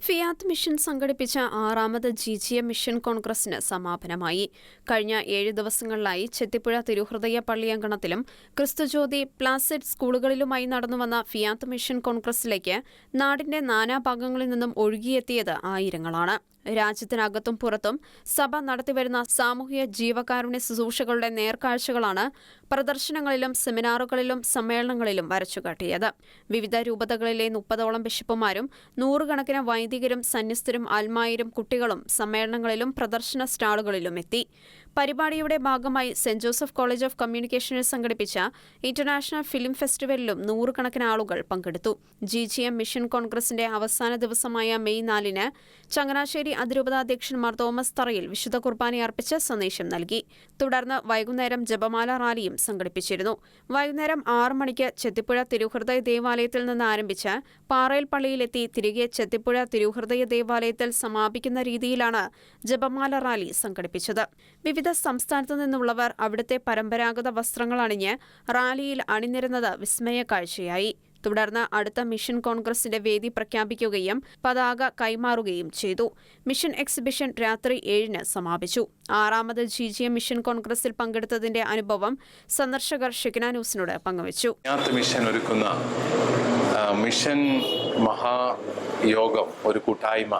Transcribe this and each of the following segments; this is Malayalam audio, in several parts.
ഫിയാത്ത് മിഷൻ സംഘടിപ്പിച്ച ആറാമത് ജി ജി എം മിഷൻ കോൺഗ്രസിന് സമാപനമായി. കഴിഞ്ഞ ഏഴ് ദിവസങ്ങളിലായി ചെത്തിപ്പുഴ തിരുഹൃദയ പള്ളിയങ്കണത്തിലും ക്രിസ്തുജ്യോതി പ്ലാസിഡ് സ്കൂളുകളിലുമായി നടന്നുവന്ന ഫിയാത്ത് മിഷൻ കോൺഗ്രസിലേക്ക് നാടിന്റെ നാനാഭാഗങ്ങളിൽ നിന്നും ഒഴുകിയെത്തിയത് ആയിരങ്ങളാണ്. രാജ്യത്തിനകത്തും പുറത്തും സഭ നടത്തിവരുന്ന സാമൂഹ്യ ജീവകാരുണ്യ ശുശ്രൂഷകളുടെ നേർക്കാഴ്ചകളാണ് പ്രദർശനങ്ങളിലും സെമിനാറുകളിലും സമ്മേളനങ്ങളിലും വരച്ചുകാട്ടിയത്. വിവിധ രൂപതകളിലെ മുപ്പതോളം ബിഷപ്പുമാരും നൂറുകണക്കിന് വൈദികരും സന്യസ്തരും ആൽമായിരും കുട്ടികളും സമ്മേളനങ്ങളിലും പ്രദർശന സ്റ്റാളുകളിലും എത്തി പരിപാടിയുടെ ഭാഗമായി സെന്റ് ജോസഫ് കോളേജ് ഓഫ് കമ്മ്യൂണിക്കേഷനിൽ സംഘടിപ്പിച്ച ഇന്റർനാഷണൽ ഫിലിം ഫെസ്റ്റിവലിലും നൂറുകണക്കിന് ആളുകൾ പങ്കെടുത്തു. ജി ജി എം മിഷൻ കോൺഗ്രസിന്റെ അവസാന ദിവസമായ മെയ് നാലിന് ചങ്ങനാശ്ശേരി അതിരൂപതാധ്യക്ഷന്മാർ തോമസ് തറയിൽ വിശുദ്ധ കുർബാന അർപ്പിച്ച് സന്ദേശം നൽകി. തുടർന്ന് വൈകുന്നേരം ജപമാല റാലിയും സംഘടിപ്പിച്ചിരുന്നു. വൈകുന്നേരം ആറ് മണിക്ക് ചെത്തിപ്പുഴ തിരുഹൃദയ ദേവാലയത്തിൽ നിന്ന് ആരംഭിച്ച് പാറയിൽ പള്ളിയിലെത്തി തിരികെ ചെത്തിപ്പുഴ തിരുഹൃദയ ദേവാലയത്തിൽ സമാപിക്കുന്ന രീതിയിലാണ് ജപമാല റാലി സംഘടിപ്പിച്ചത്. വിവിധ സംസ്ഥാനത്തു നിന്നുള്ളവർ അവിടുത്തെ പരമ്പരാഗത വസ്ത്രങ്ങൾ അണിഞ്ഞ് റാലിയിൽ അണിനിരുന്നത് വിസ്മയ കാഴ്ചയായി. തുടർന്ന് അടുത്ത മിഷൻ കോൺഗ്രസിന്റെ വേദി പ്രഖ്യാപിക്കുകയും പതാക കൈമാറുകയും ചെയ്തു. മിഷൻ എക്സിബിഷൻ രാത്രി ഏഴിന് സമാപിച്ചു. ആറാമത് ജി ജി എം മിഷൻ കോൺഗ്രസിൽ പങ്കെടുത്തതിന്റെ അനുഭവം സന്ദർശകർ ഷിഗ്ന ന്യൂസിനോട് പങ്കുവച്ചു. മിഷൻ ഒരുക്കുന്ന മിഷൻ മഹായോഗം ഒരു കൂട്ടായ്മ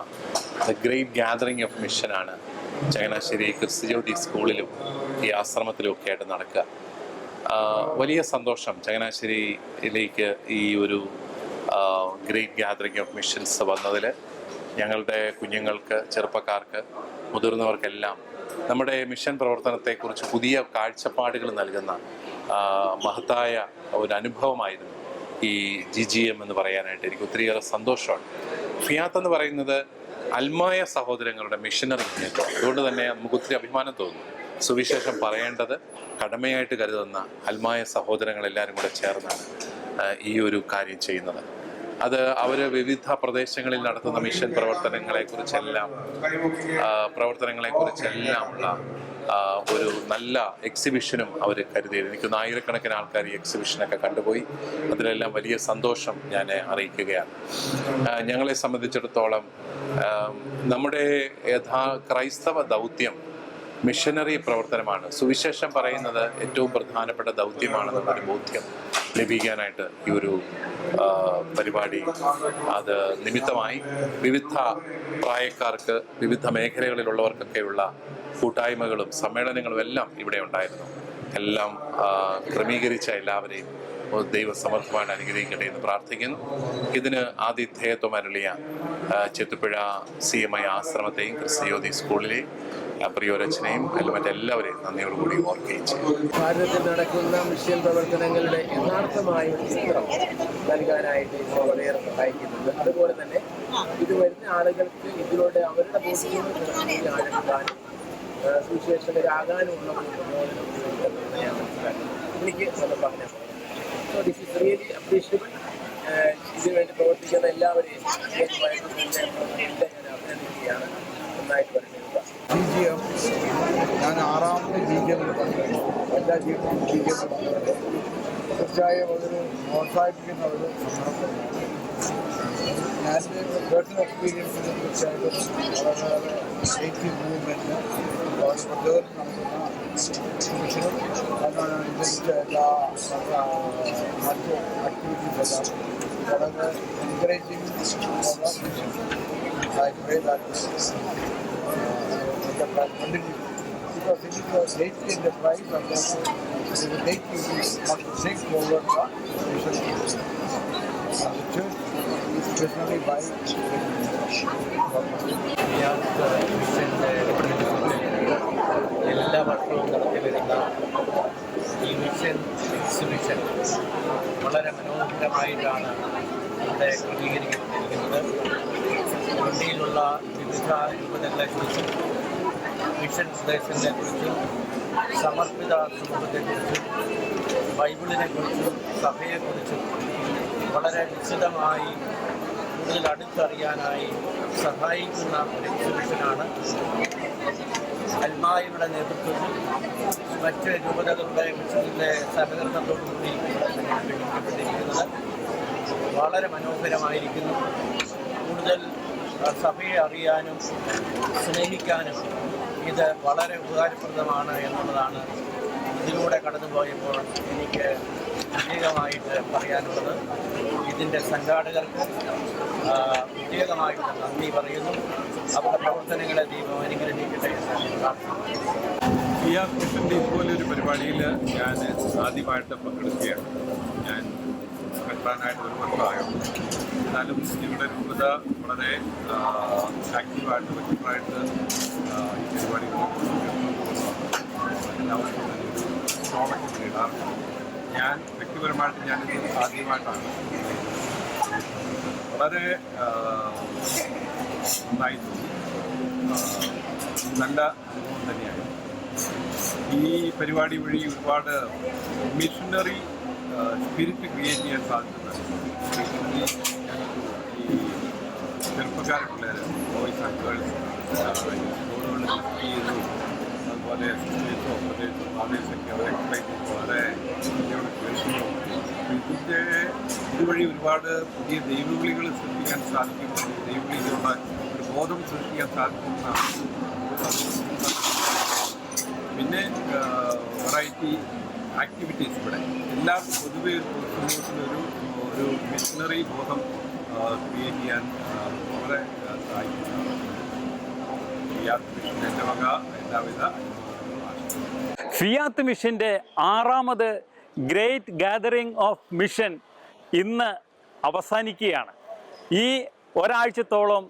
ഗ്രേറ്റ് ഗാദറിംഗ് ഓഫ് മിഷനാണ് ചങ്ങനാശ്ശേരി ക്രിസ്തുജ്യോതി സ്കൂളിലും ഈ ആശ്രമത്തിലും ഒക്കെ ആയിട്ട് നടക്കുക. വലിയ സന്തോഷം ചങ്ങനാശ്ശേരിയിലേക്ക് ഈ ഒരു ഗ്രേറ്റ് ഗാദറിംഗ് ഓഫ് മിഷൻസ് വന്നതിൽ ഞങ്ങളുടെ കുഞ്ഞുങ്ങൾക്ക് ചെറുപ്പക്കാർക്ക് മുതിർന്നവർക്കെല്ലാം നമ്മുടെ മിഷൻ പ്രവർത്തനത്തെക്കുറിച്ച് പുതിയ കാഴ്ചപ്പാടുകൾ നൽകുന്ന മഹത്തായ ഒരു അനുഭവമായിരുന്നു ഈ ജി ജി എം എന്ന് പറയാനായിട്ട് എനിക്ക് ഒത്തിരിയേറെ സന്തോഷമാണ്. ഫിയാത്ത് എന്ന് പറയുന്നത് അൽമായ സഹോദരങ്ങളുടെ മിഷനറി അതുകൊണ്ട് തന്നെ നമുക്ക് ഒത്തിരി അഭിമാനം തോന്നുന്നു സുവിശേഷം പറയേണ്ടത് കടമയായിട്ട് കരുതുന്ന അൽമായ സഹോദരങ്ങൾ എല്ലാവരും കൂടെ ചേർന്നാണ് ഈ ഒരു കാര്യം ചെയ്യുന്നത്. അത് അവർ വിവിധ പ്രദേശങ്ങളിൽ നടത്തുന്ന മിഷൻ പ്രവർത്തനങ്ങളെ കുറിച്ചെല്ലാം പ്രവർത്തനങ്ങളെ കുറിച്ചെല്ലാം ഉള്ള ഒരു നല്ല എക്സിബിഷനും അവർ കരുതിയത് എനിക്ക് ആയിരക്കണക്കിന് ആൾക്കാർ ഈ എക്സിബിഷനൊക്കെ കണ്ടുപോയി. അതിലെല്ലാം വലിയ സന്തോഷം ഞാൻ അറിയിക്കുകയാണ്. ഞങ്ങളെ സംബന്ധിച്ചിടത്തോളം നമ്മുടെ യഥാ ക്രൈസ്തവ ദൗത്യം മിഷനറി പ്രവർത്തനമാണ്. സുവിശേഷം പറയുന്നത് ഏറ്റവും പ്രധാനപ്പെട്ട ദൗത്യമാണെന്നുള്ളൊരു ബോധ്യം ലഭിക്കാനായിട്ട് ഈ ഒരു പരിപാടി അത് നിമിത്തമായി വിവിധ പ്രായക്കാർക്ക് വിവിധ മേഖലകളിലുള്ളവർക്കൊക്കെയുള്ള കൂട്ടായ്മകളും സമ്മേളനങ്ങളും എല്ലാം ഇവിടെ ഉണ്ടായിരുന്നു. എല്ലാം ക്രമീകരിച്ച എല്ലാവരെയും ദൈവസമർത്ഥമായിട്ട് അനുഗ്രഹിക്കട്ടെ എന്ന് പ്രാർത്ഥിക്കുന്നു. ഇതിന് ആതിഥേയത്വം അരുളിയ ചെത്തുപ്പുഴ സി എം ഐ ആശ്രമത്തെയും ക്രിസ്തയോതി സ്കൂളിലെയും പ്രിയോരച്ചനെയും അതിൽ മറ്റെല്ലാവരെയും നന്ദിയോടുകൂടി ഓർക്കുകയും ചെയ്യും ഭാരതത്തിൽ നടക്കുന്ന മിഷ്യൽ പ്രവർത്തനങ്ങളുടെ യഥാർത്ഥമായ ചിത്രം നൽകാനായിട്ട് ഇപ്പോൾ വളരെയേറെ സഹായിക്കുന്നുണ്ട്. അതുപോലെ തന്നെ ഇത് വരുന്ന ആളുകൾക്ക് ഇതിലൂടെ അവരുടെ ഭൂമിയും സുവിശേഷകരാകാനുമുള്ള എനിക്ക് പറഞ്ഞു ഇതിനുവേണ്ടി പ്രവർത്തിക്കുന്ന എല്ലാവരെയും ഞാൻ അഭിനന്ദിക്കുകയാണ് നന്നായിട്ട് പറഞ്ഞിരുക ജി ജി എം ഞാൻ ആറാമത്തെ ജി ജി എമ്മിൽ പങ്കെടുത്തു എല്ലാ ജി ജി ജി എമ്മിൽ പങ്കെടുത്തു തീർച്ചയായും അതൊരു പ്രോത്സാഹിപ്പിക്കുന്ന ഒരു സന്ദർഭമാണ് ഞാൻ പേഴ്സണൽ എക്സ്പീരിയൻസിൽ തീർച്ചയായിട്ടും വളരെ നെഗറ്റീവ് മൂവ്മെന്റ് വളരെ പ്രചോദനം നൽകുന്ന മിഷനും അതിനാണ് ഇതിന്റെ എല്ലാ ആ, മറ്റ് ആക്ടിവിറ്റീസ് എല്ലാം വളരെ എൻകറേജിങ് ഉള്ള mission I pray that uh, the price continue. Because if it was is in the price, and therefore it great duty not to take you should mission and the church by യാത്ര എല്ലാ വർഷവും നടത്തി വരുന്ന ഈ മിഷൻ എക്സിബിഷൻ വളരെ മനോഹരമായിട്ടാണ് ഇവിടെ ക്രമീകരിക്കപ്പെട്ടിരിക്കുന്നത് ഇന്ത്യയിലുള്ള വിവിധ രൂപതകളെക്കുറിച്ചും മിഷൻ കുറിച്ചും സമർപ്പിത സമൂഹത്തെക്കുറിച്ചും ബൈബിളിനെക്കുറിച്ചും സഭയെക്കുറിച്ചും വളരെ വിശദമായി കൂടുതൽ അടുത്തറിയാനായി സഹായിക്കുന്ന ഒരു എക്സിബിഷനാണ് അൽമായയുടെ നേതൃത്വത്തിൽ മറ്റ് രൂപതകളുടെ മിഷനിലെ സഹകരണത്തോടുകൂടി സംഘടിപ്പിക്കപ്പെട്ടിരിക്കുന്നത് വളരെ മനോഹരമായിരിക്കുന്നു. കൂടുതൽ സഭയെ അറിയാനും സ്നേഹിക്കാനും ഇത് വളരെ ഉപകാരപ്രദമാണ് എന്നുള്ളതാണ് ഇതിലൂടെ കടന്നുപോയപ്പോൾ എനിക്ക് പ്രത്യേകമായിട്ട് പറയാനുള്ളത്. ഇതിന്റെ സംഘാടകർക്ക് പ്രത്യേകമായിട്ട് നന്ദി പറയുന്നു. അവരുടെ പ്രവർത്തനങ്ങളെ ദീപം അനുഗ്രഹിക്കട്ടെ എന്ന് ഇതുപോലൊരു പരിപാടിയിൽ ഞാൻ ആദ്യമായിട്ട് പങ്കെടുക്കുകയാണ്. ഞാൻ മെത്രാനായിട്ട് ഒരു വർഷമായുള്ളൂ എന്നാലും ഇവിടെ രൂപത വളരെ ആക്റ്റീവായിട്ട് വ്യക്തമായിട്ട് ഈ പരിപാടികൾ എല്ലാവർക്കും നേടാറുണ്ട് ഞാൻ വ്യക്തിപരമായിട്ട് ഞാനിത് ആദ്യമായിട്ടാണ് വളരെ നന്നായി തോന്നി. നല്ല അനുഭവം തന്നെയാണ്. ഈ പരിപാടി വഴി ഒരുപാട് മിഷണറി സ്പിരിറ്റ് ക്രിയേറ്റ് ചെയ്യാൻ ഈ ചെറുപ്പക്കാർ ബോയ്സ് ആൻഡ് അതുപോലെ സിസ്റ്റേഴ്സോ പ്രത്യേകിച്ച് ഫാദേഴ്സൊക്കെ അവർ ഇതിന്റെ ഇതുവഴി ഒരുപാട് പുതിയ ദൈവവിളികൾ സൃഷ്ടിക്കാൻ സാധിക്കും. ദൈവവിളികളുടെ ഒരു ബോധം സൃഷ്ടിക്കാൻ സാധിക്കുന്നതാണ് പിന്നെ വെറൈറ്റി ആക്ടിവിറ്റീസ് ഇവിടെ. എല്ലാവർക്കും പൊതുവെ ഒരു ഒരു മിഷണറി ബോധം ക്രിയേറ്റ് ചെയ്യാൻ വക എല്ലാവിധ ഫിയാത്ത് മിഷന്റെ ആറാമത് ഗ്രേറ്റ് ഗാദറിംഗ് ഓഫ് മിഷൻ ഇന്ന് അവസാനിക്കുകയാണ്. ഈ ഒരാഴ്ചത്തോളം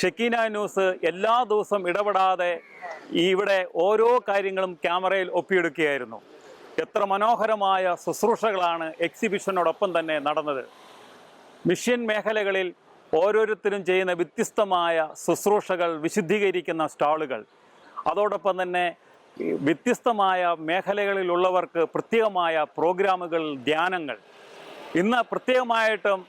ഷെക്കീന ന്യൂസ് എല്ലാ ദിവസവും ഇടപെടാതെ ഇവിടെ ഓരോ കാര്യങ്ങളും ക്യാമറയിൽ ഒപ്പിയെടുക്കുകയായിരുന്നു. എത്ര മനോഹരമായ ശുശ്രൂഷകളാണ് എക്സിബിഷനോടൊപ്പം തന്നെ നടന്നത്. മിഷൻ മേഖലകളിൽ ഓരോരുത്തരും ചെയ്യുന്ന വ്യത്യസ്തമായ ശുശ്രൂഷകൾ വിശുദ്ധീകരിക്കുന്ന സ്റ്റാളുകൾ. അതോടൊപ്പം തന്നെ വ്യത്യസ്തമായ മേഖലകളിലുള്ളവർക്ക് പ്രത്യേകമായ പ്രോഗ്രാമുകൾ ധ്യാനങ്ങൾ. ഇന്ന് പ്രത്യേകമായിട്ടും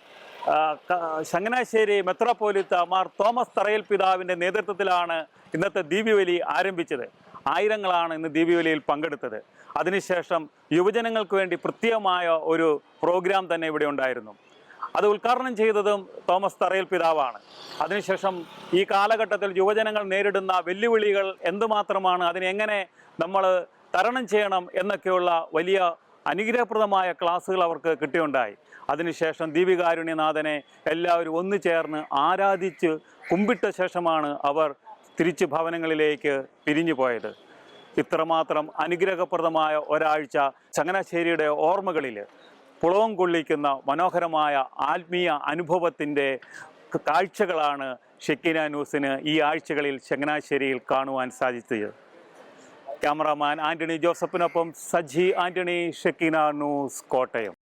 ചങ്ങനാശ്ശേരി മെത്രോപോലിത്ത മാർ തോമസ് തറയിൽ പിതാവിന്റെ നേതൃത്വത്തിലാണ് ഇന്നത്തെ ദീപിവലി ആരംഭിച്ചത്. ആയിരങ്ങളാണ് ഇന്ന് ദീപിവലിയിൽ പങ്കെടുത്തത്. അതിനുശേഷം യുവജനങ്ങൾക്ക് വേണ്ടി പ്രത്യേകമായ ഒരു പ്രോഗ്രാം തന്നെ ഇവിടെ ഉണ്ടായിരുന്നു. അത് ഉദ്ഘാടനം ചെയ്തതും തോമസ് തറയിൽ പിതാവാണ്. അതിനുശേഷം ഈ കാലഘട്ടത്തിൽ യുവജനങ്ങൾ നേരിടുന്ന വെല്ലുവിളികൾ എന്തുമാത്രമാണ് അതിനെങ്ങനെ നമ്മൾ തരണം ചെയ്യണം എന്നൊക്കെയുള്ള വലിയ അനുഗ്രഹപ്രദമായ ക്ലാസ്സുകൾ അവർക്ക് കിട്ടിയുണ്ടായി. അതിനുശേഷം ദീപികാരുണ്യനാഥനെ എല്ലാവരും ഒന്നു ചേർന്ന് ആരാധിച്ച് കുമ്പിട്ട ശേഷമാണ് അവർ തിരിച്ച് ഭവനങ്ങളിലേക്ക് പിരിഞ്ഞു പോയത്. ഇത്രമാത്രം അനുഗ്രഹപ്രദമായ ഒരാഴ്ച ചങ്ങനാശ്ശേരിയുടെ ഓർമ്മകളിൽ പുളവും കൊള്ളിക്കുന്ന മനോഹരമായ ആത്മീയ അനുഭവത്തിന്റെ കാഴ്ചകളാണ് ഷെക്കിന ന്യൂസിന് ഈ ആഴ്ചകളിൽ ചങ്ങനാശ്ശേരിയിൽ കാണുവാൻ സാധിച്ചത്. ക്യാമറാമാൻ ആന്റണി ജോസഫിനൊപ്പം സജി ആന്റണി ഷെക്കിന ന്യൂസ് കോട്ടയം.